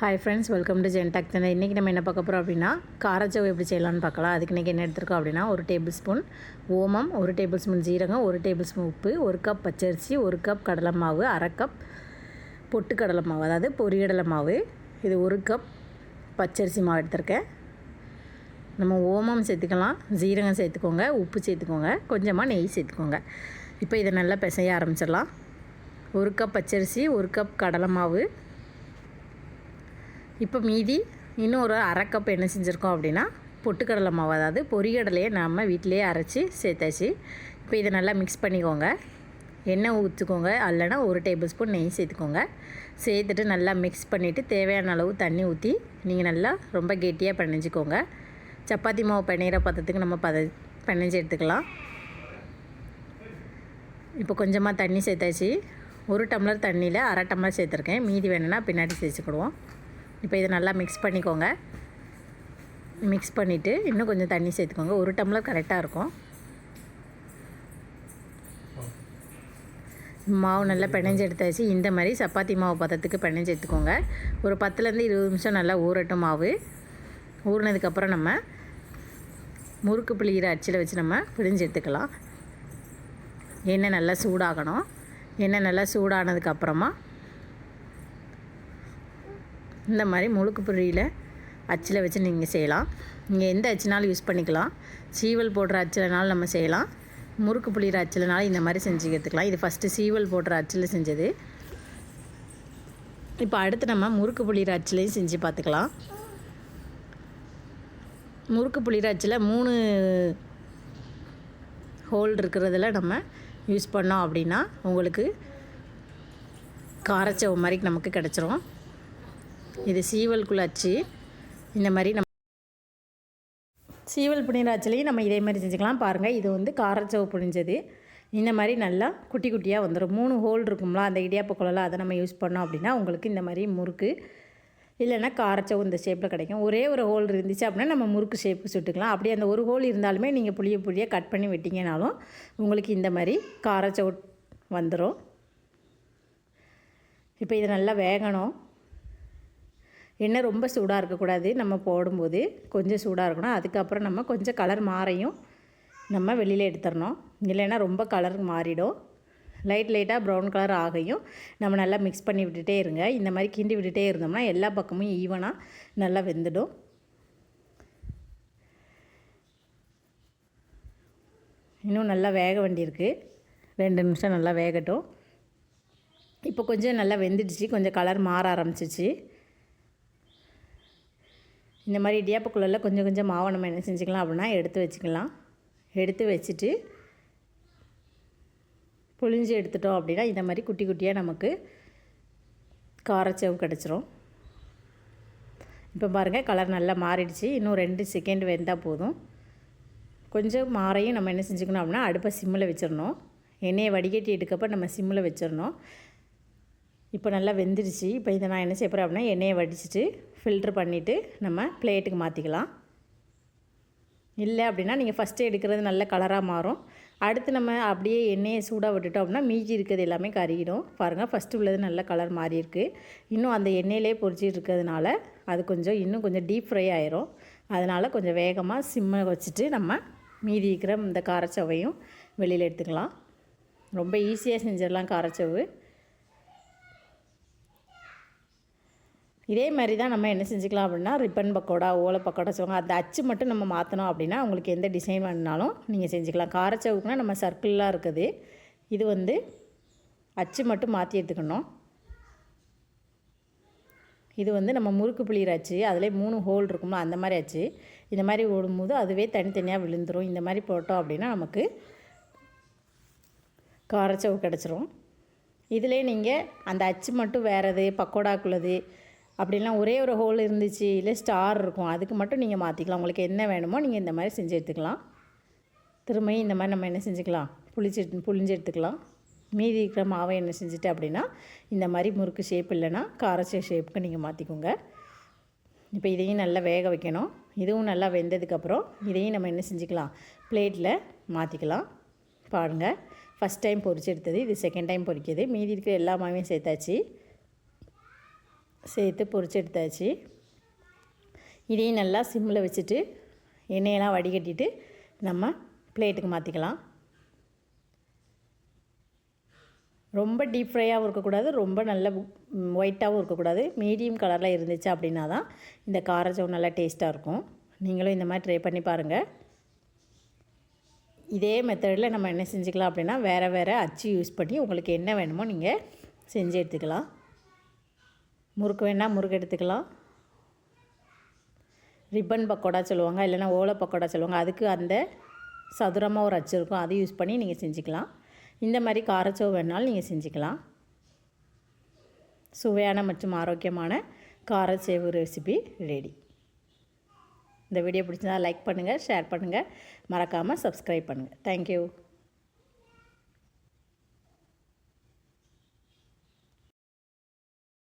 Hi friends welcome to ஜென்டாக் channel இன்றைக்கி நம்ம என்ன பார்க்க போகிறோம் அப்படின்னா காரச்சவு எப்படி செய்யலாம்னு பார்க்கலாம். அதுக்கு இன்றைக்கி என்ன எடுத்துருக்கோம் அப்படின்னா ஒரு டேபிள் ஸ்பூன் ஓமம் ஒரு டேபிள் ஸ்பூன் ஜீரகம் ஒரு டேபிள் ஸ்பூன் உப்பு ஒரு கப் பச்சரிசி ஒரு கப் கடலை மாவு அரை கப் பொட்டு கடலை மாவு. அதாவது பொரியடலை மாவு. இது ஒரு கப் பச்சரிசி மாவு எடுத்திருக்கேன். நம்ம ஓமம் சேர்த்துக்கலாம் ஜீரகம் சேர்த்துக்கோங்க உப்பு சேர்த்துக்கோங்க கொஞ்சமாக நெய் சேர்த்துக்கோங்க. இப்போ இதை நல்லா பிசைய ஆரம்பிச்சிடலாம். ஒரு கப் பச்சரிசி ஒரு கப் கடலை மாவு இப்போ மீதி இன்னும் ஒரு அரை கப் என்ன செஞ்சுருக்கோம் அப்படின்னா பொட்டுக்கடலை மாவு அதாவது பொரிகடலையே நம்ம வீட்டிலேயே அரைச்சி சேர்த்தாச்சு. இப்போ இதை நல்லா மிக்ஸ் பண்ணிக்கோங்க. எண்ணெய் ஊற்றிக்கோங்க அல்லனா ஒரு டேபிள் ஸ்பூன் நெய் சேர்த்துக்கோங்க. சேர்த்துட்டு நல்லா மிக்ஸ் பண்ணிவிட்டு தேவையான அளவு தண்ணி ஊற்றி நீங்கள் நல்லா ரொம்ப கெட்டியாக பிணைஞ்சிக்கோங்க. சப்பாத்தி மாவு பிணையிற பதத்துக்கு நம்ம பத பிணைஞ்சி எடுத்துக்கலாம். இப்போ கொஞ்சமாக தண்ணி சேர்த்தாச்சு. ஒரு டம்ளர் தண்ணியில் அரை டம்ளர் சேர்த்துருக்கேன். மீதி வேணும்னா பின்னாடி சேர்த்துக்கிடுவோம். இப்போ இதை நல்லா மிக்ஸ் பண்ணிக்கோங்க. மிக்ஸ் பண்ணிவிட்டு இன்னும் கொஞ்சம் தண்ணி சேர்த்துக்கோங்க. ஒரு டம்ளர் கரெக்டாக இருக்கும். மாவு நல்லா பிணைஞ்சு எடுத்தாச்சு. இந்த மாதிரி சப்பாத்தி மாவு பதத்துக்கு பிணைஞ்சு எடுத்துக்கோங்க. ஒரு பத்துலேருந்து இருபது நிமிஷம் நல்லா ஊறட்டும் மாவு. ஊறினதுக்கப்புறம் நம்ம முறுக்கு பிழிகிற அச்சில் வச்சு நம்ம பிழிஞ்சு எடுத்துக்கலாம். எண்ணெய் நல்லா சூடாகணும். எண்ணெய் நல்லா சூடானதுக்கப்புறமா இந்த மாதிரி முழுக்கு பொரியில் அச்சில் வச்சு நீங்கள் செய்யலாம். நீங்கள் எந்த அச்சுனாலும் யூஸ் பண்ணிக்கலாம். சீவல் போடுற அச்சிலனாலும் நம்ம செய்யலாம். முறுக்கு புளிகிற அச்சிலனாலும் இந்த மாதிரி செஞ்சு கற்றுக்கலாம் இது ஃபஸ்ட்டு சீவல் போடுற அச்சில் செஞ்சது. இப்போ அடுத்து நம்ம முறுக்கு புளிகிற அச்சிலையும் செஞ்சு பார்த்துக்கலாம் முறுக்கு புளிகிற அச்சில் மூணு ஹோல் இருக்கிறதுல நம்ம யூஸ் பண்ணோம் அப்படின்னா உங்களுக்கு காரச்சவு மாதிரி நமக்கு கிடச்சிரும். இது சீவல் குழாச்சி. இந்த மாதிரி நம்ம சீவல் புனிராச்சிலையும் நம்ம இதே மாதிரி செஞ்சுக்கலாம். பாருங்கள் இது வந்து காரச்சவு புனிஞ்சது இந்த மாதிரி நல்லா குட்டி குட்டியாக வந்துடும் மூணு ஹோல் இருக்கும்ல அந்த இடியாப்ப குழலாம் அதை நம்ம யூஸ் பண்ணோம் அப்படின்னா உங்களுக்கு இந்த மாதிரி முறுக்கு இல்லைன்னா காரச்சவு இந்த ஷேப்பில் கிடைக்கும். ஒரே ஒரு ஹோல் இருந்துச்சு அப்படின்னா நம்ம முறுக்கு ஷேப் சுட்டுக்கலாம். அப்படியே அந்த ஒரு ஹோல் இருந்தாலுமே நீங்கள் புளிய புளிய கட் பண்ணி விட்டிங்கனாலும் உங்களுக்கு இந்த மாதிரி காரச்சவு வந்துடும் இப்போ இது நல்லா வேகணும். எண்ணெய் ரொம்ப சூடாக இருக்கக்கூடாது. நம்ம போடும்போது கொஞ்சம் சூடாக இருக்கணும். அதுக்கப்புறம் நம்ம கொஞ்சம் கலர் மாறையும் நம்ம வெளியில் எடுத்துடணும். இல்லைன்னா ரொம்ப கலர் மாறிடும். லைட் லைட்டாக ப்ரௌன் கலர் ஆகையும் நம்ம நல்லா மிக்ஸ் பண்ணி விட்டுட்டே இருங்க. இந்த மாதிரி கிண்டி விட்டுட்டே இருந்தோம்னா எல்லா பக்கமும் ஈவனாக நல்லா வெந்துடும். இன்னும் நல்லா வேக வேண்டியிருக்கு. ரெண்டு நிமிஷம் நல்லா வேகட்டும். இப்போ கொஞ்சம் நல்லா வெந்துடுச்சு. கொஞ்சம் கலர் மாற ஆரம்பிச்சிச்சு. இந்த மாதிரி இடியாப்பக்குள்ளே கொஞ்சம் கொஞ்சம் மாவை நம்ம என்ன செஞ்சுக்கலாம் அப்படின்னா எடுத்து வச்சுக்கலாம். எடுத்து வச்சுட்டு புளிஞ்சு எடுத்துட்டோம் அப்படின்னா இந்த மாதிரி குட்டி குட்டியாக நமக்கு காரச்சவு கிடச்சிரும். இப்போ பாருங்கள் கலர் நல்லா மாறிடுச்சு. இன்னும் ரெண்டு செகண்ட் வெந்தால் போதும். கொஞ்சம் மாறையும் நம்ம என்ன செஞ்சுக்கணும் அப்படின்னா அடுப்பை சிம்மில் வச்சிடணும். எண்ணெயை வடிகட்டி எடுக்கப்போ நம்ம சிம்மில் வச்சிடணும். இப்போ நல்லா வெந்துடுச்சு. இப்போ இதை நான் என்ன செய்ய போகிறேன் அப்படின்னா எண்ணெயை வடிச்சிட்டு ஃபில்ட்ரு பண்ணிவிட்டு நம்ம பிளேட்டுக்கு மாற்றிக்கலாம் இல்லை அப்படின்னா நீங்கள் ஃபஸ்ட்டு எடுக்கிறது நல்ல கலராக மாறும். அடுத்து நம்ம அப்படியே எண்ணெயை சூடாக விட்டுட்டோம் அப்படின்னா மீதி இருக்கிறது எல்லாமே கருகிடும். பாருங்கள் ஃபஸ்ட்டு உள்ளது நல்ல கலர் மாறி இருக்குது இன்னும் அந்த எண்ணெயிலே பொறிச்சிட்டு இருக்கிறதுனால அது கொஞ்சம் இன்னும் கொஞ்சம் டீப் ஃப்ரை ஆயிரும். அதனால் கொஞ்சம் வேகமாக சிம்மை வச்சுட்டு நம்ம மீதி இருக்கிற இந்த காரச்சவையும் வெளியில் எடுத்துக்கலாம். ரொம்ப ஈஸியாக செஞ்சிடலாம் காரச்சவு இதே மாதிரி தான் நம்ம என்ன செஞ்சுக்கலாம் அப்படின்னா ரிப்பன் பக்கோடா ஓலை பக்கோடா சொல்லுவாங்க. அந்த அச்சு மட்டும் நம்ம மாற்றணும் அப்படின்னா உங்களுக்கு எந்த டிசைன் வேணுனாலும் நீங்கள் செஞ்சுக்கலாம். காரச்சவுக்குனா நம்ம சர்க்கிளாக இருக்குது. இது வந்து அச்சு மட்டும் மாற்றி எடுத்துக்கணும். இது வந்து நம்ம முறுக்கு புளிகிற அச்சு. அதிலே மூணு ஹோல் இருக்கும்ல அந்த மாதிரி அச்சு. இந்த மாதிரி ஓடும்போது அதுவே தனித்தனியாக விழுந்துடும் இந்த மாதிரி போட்டோம் அப்படின்னா நமக்கு காரச்சவு கிடச்சிரும். இதிலே நீங்கள் அந்த அச்சு மட்டும் வேறது பக்கோடாக்குள்ளது அப்படிலாம் ஒரே ஒரு ஹோல் இருந்துச்சு இல்லை ஸ்டார் இருக்கும். அதுக்கு மட்டும் நீங்கள் மாற்றிக்கலாம் உங்களுக்கு என்ன வேணுமோ நீங்கள் இந்த மாதிரி செஞ்சு எடுத்துக்கலாம். திரும்பியும் இந்த மாதிரி நம்ம என்ன செஞ்சுக்கலாம்? புளிச்சு புளிஞ்சு எடுத்துக்கலாம். மீதி இருக்கிற மாவை என்ன செஞ்சுட்டு அப்படின்னா இந்த மாதிரி முறுக்கு ஷேப் இல்லைன்னா காரச்சே ஷேப்புக்கு நீங்கள் மாற்றிக்கோங்க இப்போ இதையும் நல்லா வேக வைக்கணும். இதுவும் நல்லா வெந்ததுக்கப்புறம் இதையும் நம்ம என்ன செஞ்சுக்கலாம்? பிளேட்டில் மாற்றிக்கலாம் பாருங்கள் ஃபஸ்ட் டைம் பொரிச்சு எடுத்தது இது செகண்ட் டைம் பொரிக்கிது. மீதி இருக்கிற எல்லா மாவையும் சேர்த்தாச்சு. சேர்த்து பொரிச்சு எடுத்தாச்சு. இதையும் நல்லா சிம்மில் வச்சுட்டு எண்ணெயெல்லாம் வடிகட்டிட்டு நம்ம பிளேட்டுக்கு மாற்றிக்கலாம் ரொம்ப டீப் ஃப்ரையாகவும் இருக்கக்கூடாது ரொம்ப நல்ல ஒயிட்டாகவும் இருக்கக்கூடாது. மீடியம் கலரில் இருந்துச்சு அப்படின்னா தான் இந்த காரச்சவு நல்லா டேஸ்ட்டாக இருக்கும். நீங்களும் இந்த மாதிரி ட்ரை பண்ணி பாருங்கள் இதே மெத்தடில் நம்ம என்ன செஞ்சுக்கலாம் அப்படின்னா வேறு வேறு அச்சு யூஸ் பண்ணி உங்களுக்கு என்ன வேணுமோ நீங்கள் செஞ்சு எடுத்துக்கலாம். முறுக்கு வேணால் முறுக்கு எடுத்துக்கலாம். ரிப்பன் பக்கோடா சொல்லுவாங்க இல்லைன்னா ஓலை பக்கோடா சொல்லுவாங்க. அதுக்கு அந்த சதுரமாக ஒரு அச்சு இருக்கும் அதை யூஸ் பண்ணி நீங்கள் செஞ்சுக்கலாம். இந்த மாதிரி காரச்சோ வேணாலும் நீங்கள் செஞ்சுக்கலாம். சுவையான மற்றும் ஆரோக்கியமான காரச்சேவு ரெசிபி ரெடி இந்த வீடியோ பிடிச்சிருந்தா லைக் பண்ணுங்கள் ஷேர் பண்ணுங்கள் மறக்காமல் சப்ஸ்கிரைப் பண்ணுங்கள் தேங்க்யூ